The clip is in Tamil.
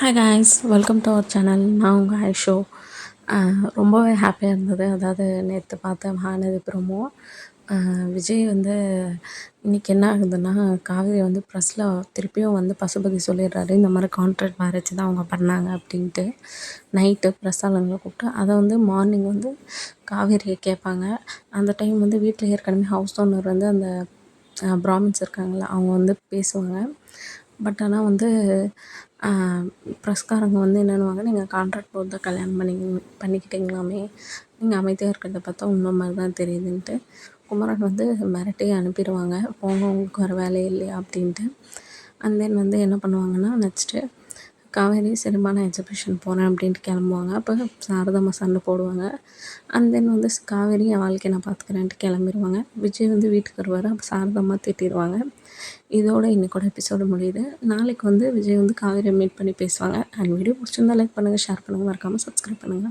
Hi guys welcome to our channel நான் உங்கள் ஐஷோ. ரொம்பவே ஹாப்பியாக இருந்தது. அதாவது நேற்று பார்த்தேன் மகாநதி ப்ரோமோ விஜய் வந்து இன்றைக்கி என்ன ஆகுதுன்னா காவேரி வந்து ப்ரெஸ்ஸில் திருப்பியும் வந்து பசுபதி சொல்லிடுறாரு இந்த மாதிரி கான்ட்ராக்ட் மேரேஜ் தான் அவங்க பண்ணாங்க அப்படின்ட்டு. நைட்டு ப்ரெஸ் ஆளுங்களை கூப்பிட்டு அதை வந்து மார்னிங் வந்து காவேரியை கேட்பாங்க. அந்த டைம் வந்து வீட்டில் ஏற்கனவே ஹவுஸ் ஓனர் வந்து அந்த பிராமின்ஸ் இருக்காங்கள்ல அவங்க வந்து பேசுவாங்க. பட் ஆனால் வந்து ப்ரெஸ்காரங்க வந்து என்னன்னுவாங்க நீங்கள் கான்ட்ராக்ட் போட்டு தான் கல்யாணம் பண்ணி பண்ணிக்கிட்டீங்களாமே நீங்கள் அமைதியாக இருக்கிறத பார்த்தா உண்மை மாதிரி தான் தெரியுதுன்ட்டு. குமரன் வந்து மிரட்டி அனுப்பிடுவாங்க போங்க உங்களுக்கு வேறு வேலையே இல்லையா அப்படின்ட்டு. அண்ட் தென் வந்து என்ன பண்ணுவாங்கன்னா நெக்ஸ்ட்டு காவேரி சரிம்மா எக்ஸிபிஷன் போகிறேன் அப்படின்ட்டு கிளம்புவாங்க. அப்போ சாரதாம்மா சண்டை போடுவாங்க. அண்ட் தென் வந்து காவேரி என் வாழ்க்கையை நான் பார்த்துக்கிறேன்ட்டு கிளம்பிடுவாங்க விஜய் வந்து வீட்டுக்கு வருவார். அப்போ சாரதாம்மா திட்டிடுவாங்க இதோட இன்றைக்கோட எபிசோடு முடியுது. நாளைக்கு வந்து விஜய் வந்து காவேரியை மீட் பண்ணி பேசுவாங்க. அண்ட் வீடியோ பிடிச்சிருந்தா லைக் பண்ணுங்கள் ஷேர் பண்ணுங்கள் மறக்காமல் சப்ஸ்கிரைப் பண்ணுங்கள்